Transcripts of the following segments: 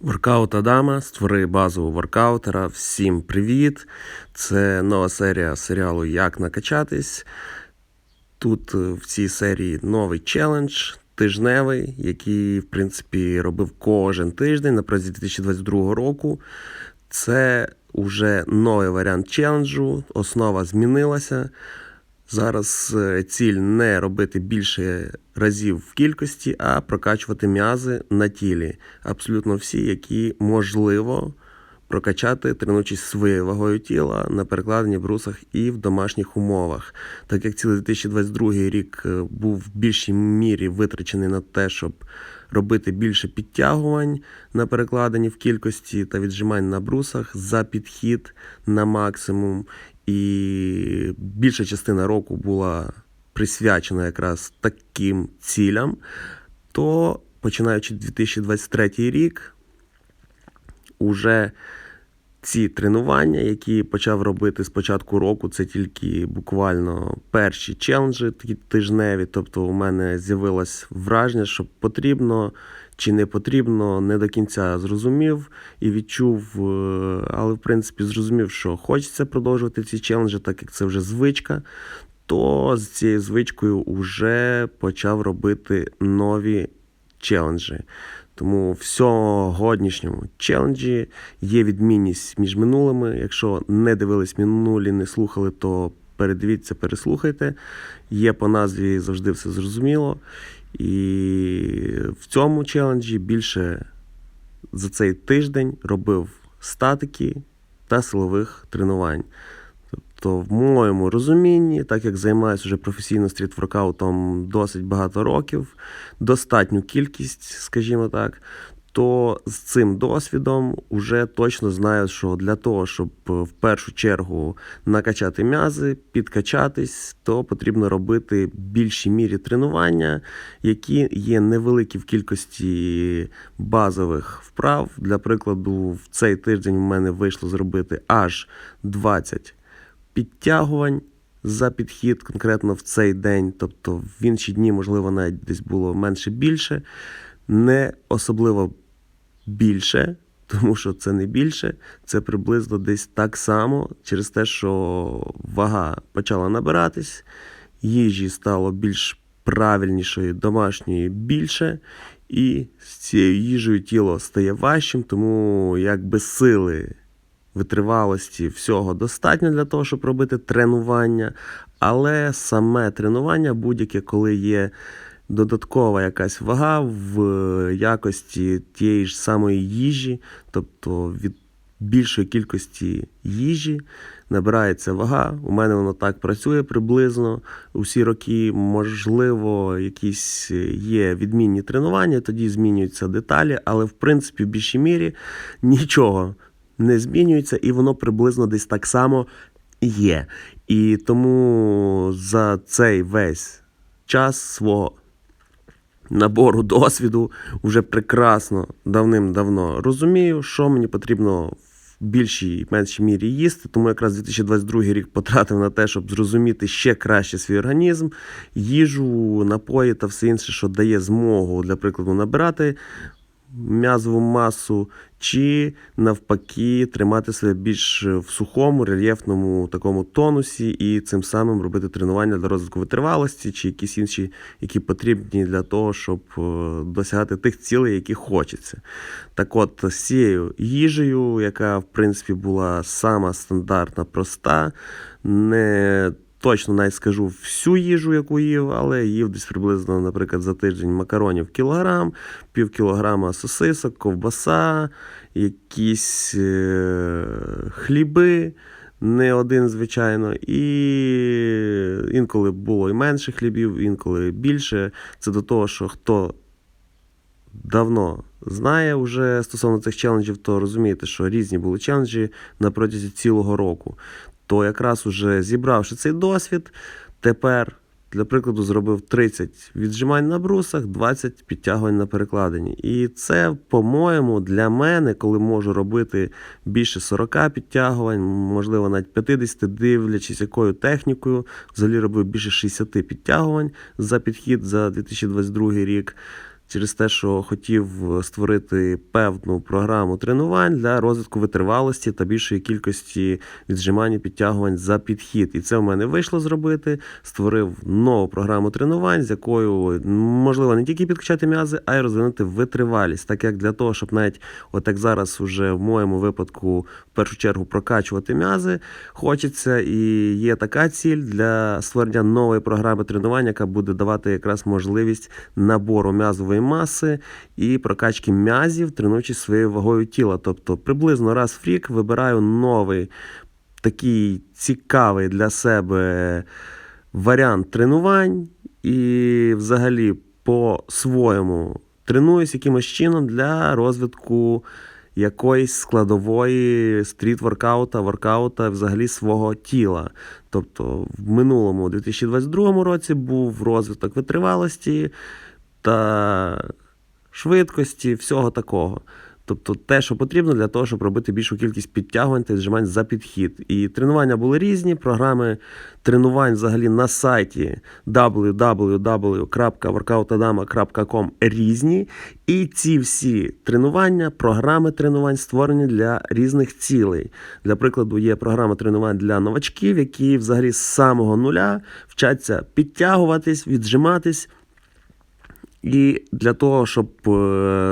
Воркаут Адама, створи базу воркаутера. Всім привіт! Це нова серія серіалу Як накачатись. Тут е, в цій серії новий челендж тижневий, який, в принципі, робив кожен тиждень на протязі 2022 року. Це вже новий варіант челенджу, основа змінилася. Зараз е, ціль не робити більше разів в кількості, а прокачувати м'язи на тілі. Абсолютно всі, які можливо прокачати, тренуючись своєю вагою тіла на перекладенні брусах і в домашніх умовах. Так як цілий 2022 рік е, був в більшій мірі витрачений на те, щоб робити більше підтягувань на перекладенні в кількості та віджимань на брусах за підхід на максимум. І більша частина року була присвячена якраз таким цілям, то починаючи 2023 рік, уже ці тренування, які почав робити з початку року, це тільки буквально перші челенджі, тижневі. Тобто, у мене з'явилось враження, що потрібно чи не потрібно, не до кінця зрозумів і відчув, е, але в принципі зрозумів, що хочеться продовжувати ці челенджі, так як це вже звичка. То з цією звичкою вже почав робити нові челенджі. Тому в сьогоднішньому челенджі є відмінність між минулими. Якщо не дивились минулі, не слухали, то передивіться, переслухайте. Є по назві завжди все зрозуміло. І в цьому челенджі більше за цей тиждень робив статики та силових тренувань. Тобто, в моєму розумінні, так як займаюся вже професійно стрітворкаутом досить багато років, достатню кількість, скажімо так, то з цим досвідом вже точно знаю, що для того, щоб в першу чергу накачати м'язи, підкачатись, то потрібно робити більшій мірі тренування, які є невеликі в кількості базових вправ. Для прикладу, в цей тиждень в мене вийшло зробити аж 20 підтягувань. За підхід конкретно в цей день, тобто в інші дні, можливо, навіть десь було менше більше, не особливо більше, тому що це не більше, це приблизно десь так само через те, що вага почала набиратись, їжі стало більш правильнішою, домашньої більше, і з цією їжею тіло стає важчим, тому якби сили. Витривалості всього достатньо для того, щоб робити тренування, але саме тренування будь-яке, коли є додаткова якась вага в якості тієї ж самої їжі, тобто від більшої кількості їжі набирається вага. У мене воно так працює приблизно усі роки. Можливо, якісь є відмінні тренування, тоді змінюються деталі, але в принципі в більшій мірі нічого не змінюється, і воно приблизно десь так само є. І тому за цей весь час свого набору досвіду вже прекрасно давним-давно розумію, що мені потрібно в більшій меншій мірі їсти. Тому якраз 2022 рік потратив на те, щоб зрозуміти ще краще свій організм, їжу, напої та все інше, що дає змогу, для прикладу, набирати м'язову масу, чи навпаки тримати себе більш в сухому, рельєфному такому тонусі, і цим самим робити тренування для розвитку витривалості, чи якісь інші, які потрібні для того, щоб е, досягати тих цілей, які хочеться. Так от, з цією їжею, яка в принципі була сама стандартна, проста, не точно навіть скажу всю їжу, яку їв, але їв десь приблизно, наприклад, за тиждень макаронів кілограм, пів кілограма сосисок, ковбаса, якісь е хліби. Не один, звичайно, і інколи було і менше хлібів, інколи більше. Це до того, що хто давно знає вже стосовно цих челенджів, то розумієте, що різні були челенджі на протязі цілого року то якраз уже зібравши цей досвід, тепер, для прикладу, зробив 30 віджимань на брусах, 20 підтягувань на перекладині. І це, по-моєму, для мене, коли можу робити більше 40 підтягувань, можливо, навіть 50, дивлячись, якою технікою, взагалі робив більше 60 підтягувань за підхід за 2022 рік. Через те, що хотів створити певну програму тренувань для розвитку витривалості та більшої кількості віджимань і підтягувань за підхід. І це в мене вийшло зробити. Створив нову програму тренувань, з якою можливо не тільки підкачати м'язи, а й розвинути витривалість. Так як для того, щоб навіть, от як зараз, уже в моєму випадку, в першу чергу прокачувати м'язи, хочеться і є така ціль для створення нової програми тренування, яка буде давати якраз можливість набору м'язової маси і прокачки м'язів, тренуючись своєю вагою тіла. Тобто приблизно раз в рік вибираю новий такий цікавий для себе варіант тренувань і взагалі по-своєму тренуюсь якимось чином для розвитку якоїсь складової стріт-воркаута, воркаута взагалі свого тіла. Тобто в минулому, у 2022 році, був розвиток витривалості та швидкості, всього такого. Тобто те, що потрібно для того, щоб робити більшу кількість підтягувань та віджимань за підхід. І тренування були різні. Програми тренувань взагалі на сайті www.workoutadama.com різні. І ці всі тренування, програми тренувань створені для різних цілей. Для прикладу, є програма тренувань для новачків, які взагалі з самого нуля вчаться підтягуватись, віджиматись. І для того, щоб е,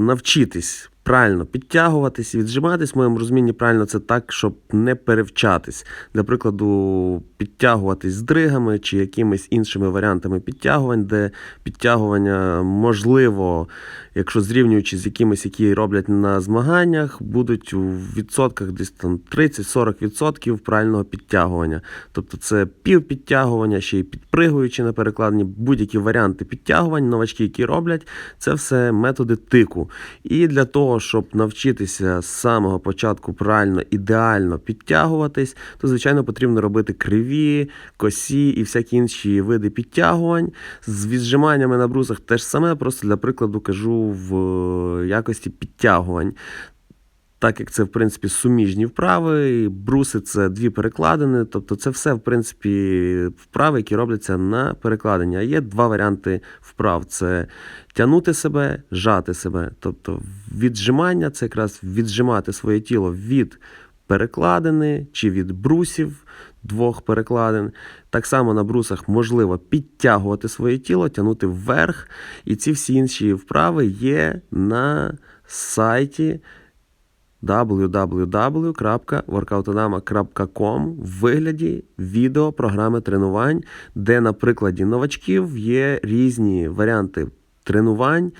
навчитись правильно підтягуватись, віджиматись, в моєму розумінні правильно це так, щоб не перевчатись. Для прикладу, підтягуватись з дригами чи якимись іншими варіантами підтягувань, де підтягування можливо, якщо зрівнюючи з якимись, які роблять на змаганнях, будуть у відсотках десь там 30-40% правильного підтягування. Тобто це півпідтягування, ще й підпригуючи на перекладенні, будь-які варіанти підтягувань, новачки, які роблять, це все методи тику. І для того, щоб навчитися з самого початку правильно, ідеально підтягуватись, то, звичайно, потрібно робити криві, косі і всякі інші види підтягувань. З віджиманнями на брусах теж саме, просто для прикладу кажу в якості підтягувань. Так як це, в принципі, суміжні вправи, бруси це дві перекладини, тобто це все, в принципі, вправи, які робляться на перекладення. А є два варіанти вправ: це тягнути себе, жати себе. Тобто віджимання це якраз віджимати своє тіло від перекладини чи від брусів двох перекладин. Так само на брусах можливо підтягувати своє тіло, тягнути вверх. І ці всі інші вправи є на сайті www.workoutodama.com в вигляді відео програми тренувань, де на прикладі новачків є різні варіанти тренувань,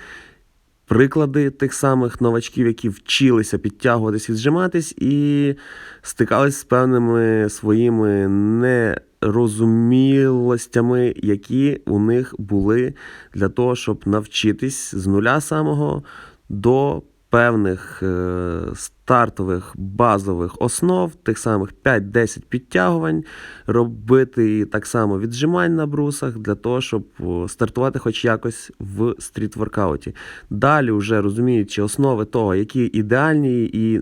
приклади тих самих новачків, які вчилися підтягуватись, віджиматись, і стикались з певними своїми нерозумілостями, які у них були для того, щоб навчитись з нуля самого до певних е, стартових базових основ, тих самих 5-10 підтягувань, робити так само віджимань на брусах для того, щоб стартувати хоч якось в стріт-воркауті. Далі, вже розуміючи основи того, які ідеальні і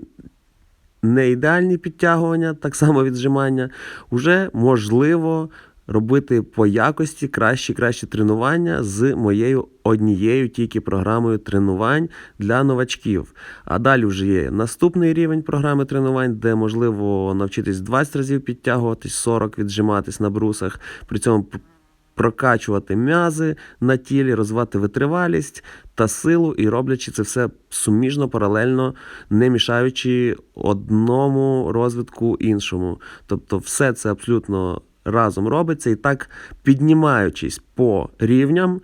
не ідеальні підтягування, так само віджимання, вже можливо робити по якості кращі кращі тренування з моєю однією тільки програмою тренувань для новачків. А далі вже є наступний рівень програми тренувань, де можливо навчитись 20 разів підтягуватись, 40 віджиматись на брусах. При цьому Прокачувати м'язи на тілі, розвивати витривалість та силу, і роблячи це все суміжно, паралельно, не мішаючи одному розвитку іншому. Тобто, все це абсолютно разом робиться. І так піднімаючись по рівням,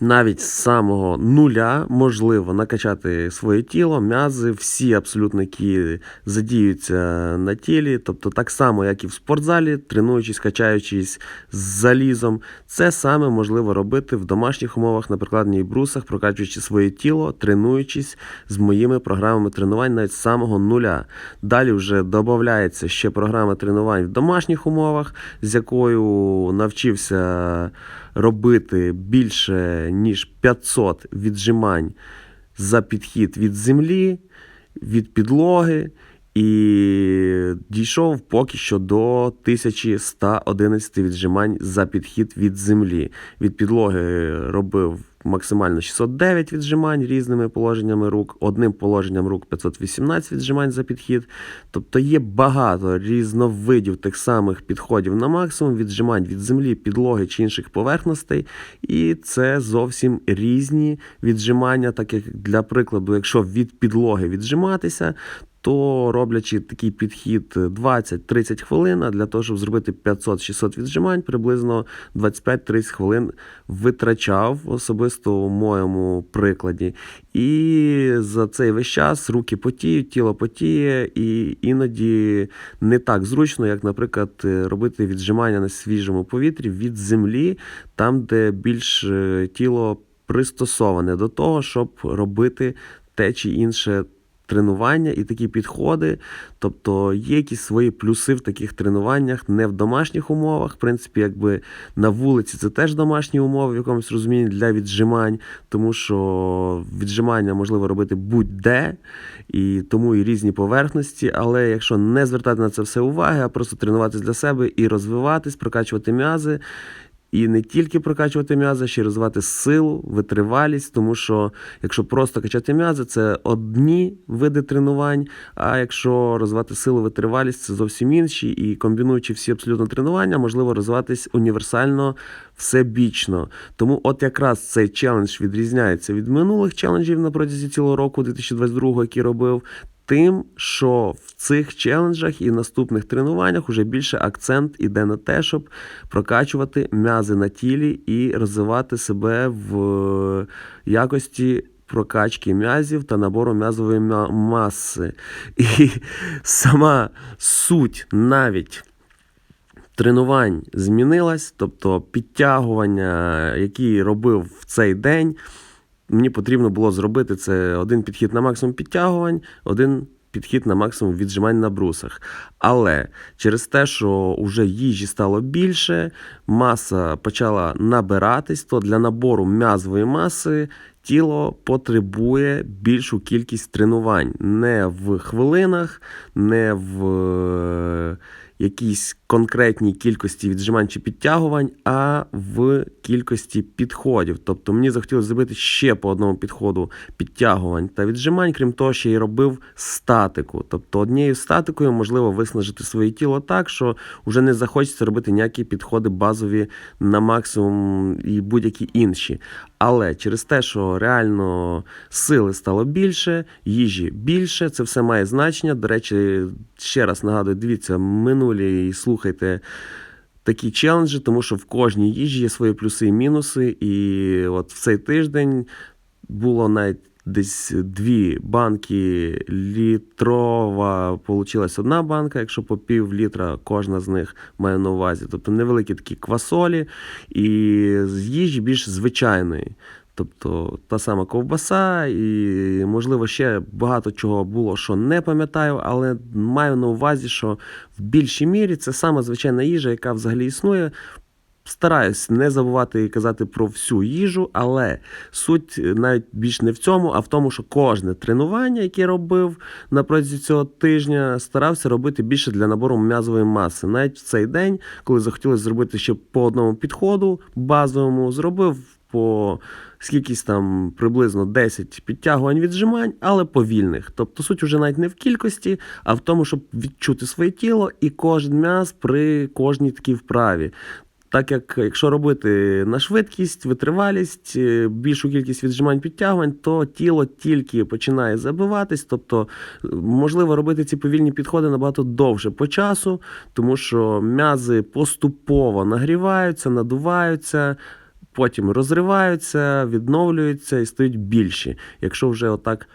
навіть з самого нуля можливо накачати своє тіло, м'язи, всі абсолютно, які задіються на тілі. Тобто, так само, як і в спортзалі, тренуючись, качаючись з залізом, це саме можливо робити в домашніх умовах на прикладній брусах, прокачуючи своє тіло, тренуючись з моїми програмами тренувань навіть з самого нуля. Далі вже додається ще програма тренувань в домашніх умовах, з якою навчився робити більше ніж 500 віджимань за підхід від землі, від підлоги. І дійшов поки що до 1111 віджимань за підхід від землі. Від підлоги робив максимально 609 віджимань різними положеннями рук, одним положенням рук 518 віджимань за підхід. Тобто є багато різновидів тих самих підходів на максимум, віджимань від землі, підлоги чи інших поверхностей. І це зовсім різні віджимання, так як для прикладу, якщо від підлоги віджиматися, то роблячи такий підхід 20-30 хвилин, а для того, щоб зробити 500-600 віджимань, приблизно 25-30 хвилин витрачав особисто у моєму прикладі. І за цей весь час руки потіють, тіло потіє, і іноді не так зручно, як, наприклад, робити віджимання на свіжому повітрі від землі, там, де більш е, тіло пристосоване до того, щоб робити те чи інше тренування і такі підходи. Тобто є якісь свої плюси в таких тренуваннях, не в домашніх умовах. В принципі, якби на вулиці це теж домашні умови в якомусь розумінні для віджимань, тому що віджимання можливо робити будь-де, і тому і різні поверхності. Але якщо не звертати на це все уваги, а просто тренуватись для себе і розвиватись, прокачувати м'язи. І не тільки прокачувати м'язи, ще й розвивати силу, витривалість, тому що якщо просто качати м'язи, це одні види тренувань. А якщо розвивати силу, витривалість, це зовсім інші. І комбінуючи всі абсолютно тренування, можливо розвиватись універсально всебічно. Тому, от якраз цей челендж відрізняється від минулих челенджів на протязі цілого року, 2022, який робив. Тим, що в цих челенджах і наступних тренуваннях уже більше акцент іде на те, щоб прокачувати м'язи на тілі і розвивати себе в якості прокачки м'язів та набору м'язової маси. І сама суть навіть. Тренувань змінилась, тобто підтягування, які робив в цей день, мені потрібно було зробити це один підхід на максимум підтягувань, один підхід на максимум віджимань на брусах. Але через те, що вже їжі стало більше, маса почала набиратись, то для набору м'язової маси тіло потребує більшу кількість тренувань. Не в хвилинах, не в якійсь конкретній кількості віджимань чи підтягувань, а в кількості підходів. Тобто мені захотілося зробити ще по одному підходу підтягувань та віджимань, крім того, ще й робив статику. Тобто однією статикою можливо виснажити своє тіло так, що вже не захочеться робити ніякі підходи базові на максимум і будь-які інші. Але через те, що реально сили стало більше, їжі більше, це все має значення. До речі, ще раз нагадую, дивіться минулі і слухайте такі челенджі, тому що в кожній їжі є свої плюси і мінуси. І от в цей тиждень було навіть десь дві банки літрова, получилась одна банка, якщо по пів літра кожна з них має на увазі. Тобто невеликі такі квасолі і з їжі більш звичайної. Тобто та сама ковбаса, і, можливо, ще багато чого було, що не пам'ятаю, але маю на увазі, що в більшій мірі це саме звичайна їжа, яка взагалі існує. Стараюсь не забувати казати про всю їжу, але суть навіть більш не в цьому, а в тому, що кожне тренування, яке робив на протязі цього тижня, старався робити більше для набору м'язової маси. Навіть в цей день, коли захотілося зробити ще по одному підходу базовому, зробив по скількись там приблизно 10 підтягувань віджимань, але повільних. Тобто суть уже навіть не в кількості, а в тому, щоб відчути своє тіло і кожен м'яз при кожній такій вправі. Так як якщо робити на швидкість, витривалість, е, більшу кількість віджимань підтягувань, то тіло тільки починає забиватись. Тобто, е, можливо робити ці повільні підходи набагато довше по часу, тому що м'язи поступово нагріваються, надуваються. Потім розриваються, відновлюються і стають більші, якщо вже отак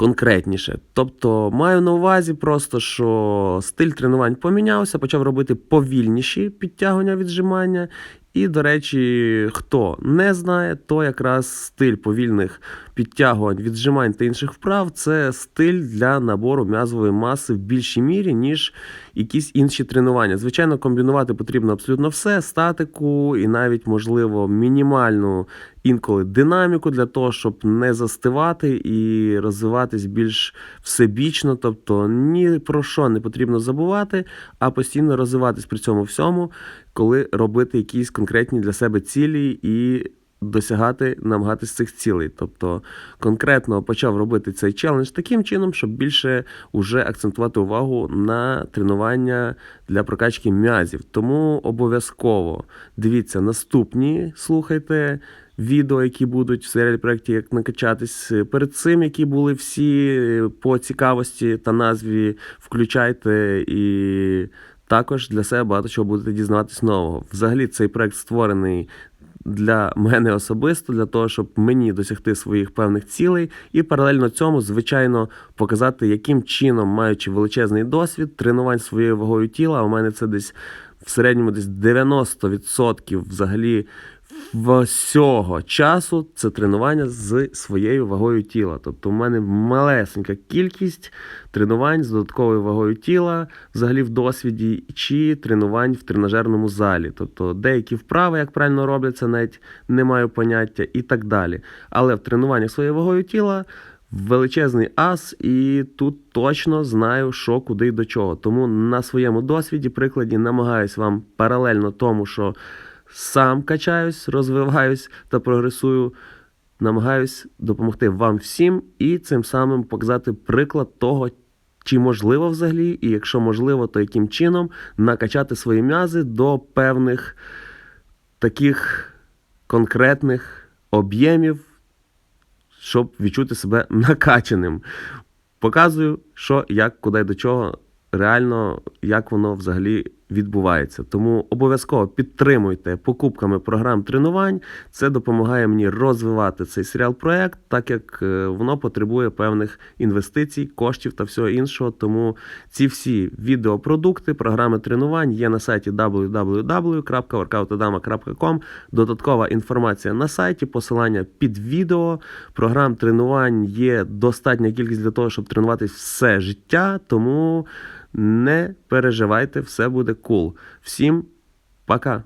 конкретніше. Тобто маю на увазі просто, що стиль тренувань помінявся, почав робити повільніші підтягування віджимання. І, до речі, хто не знає, то якраз стиль повільних підтягувань, віджимань та інших вправ це стиль для набору м'язової маси в більшій мірі, ніж якісь інші тренування. Звичайно, комбінувати потрібно абсолютно все: статику і навіть, можливо, мінімальну інколи динаміку для того, щоб не застивати і розвиватись більш всебічно. Тобто ні про що не потрібно забувати, а постійно розвиватись при цьому всьому, коли робити якісь конкретні для себе цілі і досягати, намагатись цих цілей. Тобто конкретно почав робити цей челендж таким чином, щоб більше уже акцентувати увагу на тренування для прокачки м'язів. Тому обов'язково дивіться наступні, слухайте. Відео, які будуть в серіалі проєкті Як накачатись перед цим, які були всі по цікавості та назві, включайте і також для себе багато чого будете дізнаватись нового. Взагалі, цей проект створений для мене особисто, для того, щоб мені досягти своїх певних цілей, і паралельно цьому, звичайно, показати, яким чином, маючи величезний досвід, тренувань своєю вагою тіла, у мене це десь в середньому десь 90% взагалі всього часу це тренування з своєю вагою тіла. Тобто, у мене малесенька кількість тренувань з додатковою вагою тіла, взагалі в досвіді, чи тренувань в тренажерному залі. Тобто деякі вправи, як правильно робляться, навіть не маю поняття і так далі. Але в тренуваннях своєю вагою тіла. Величезний ас, і тут точно знаю, що куди і до чого. Тому на своєму досвіді, прикладі, намагаюсь вам паралельно тому, що сам качаюсь, розвиваюсь та прогресую. Намагаюсь допомогти вам всім і цим самим показати приклад того, чи можливо взагалі, і якщо можливо, то яким чином накачати свої м'язи до певних таких конкретних об'ємів, щоб відчути себе накачаним. Показую, що, як, куди до чого, реально, як воно взагалі відбувається. Тому обов'язково підтримуйте покупками програм тренувань. Це допомагає мені розвивати цей серіал проект, так як е, воно потребує певних інвестицій, коштів та всього іншого. Тому ці всі відеопродукти, програми тренувань є на сайті www.workoutadama.com. Додаткова інформація на сайті, посилання під відео. Програм тренувань є достатня кількість для того, щоб тренуватись все життя. Тому не переживайте, все буде кул. Всім пока!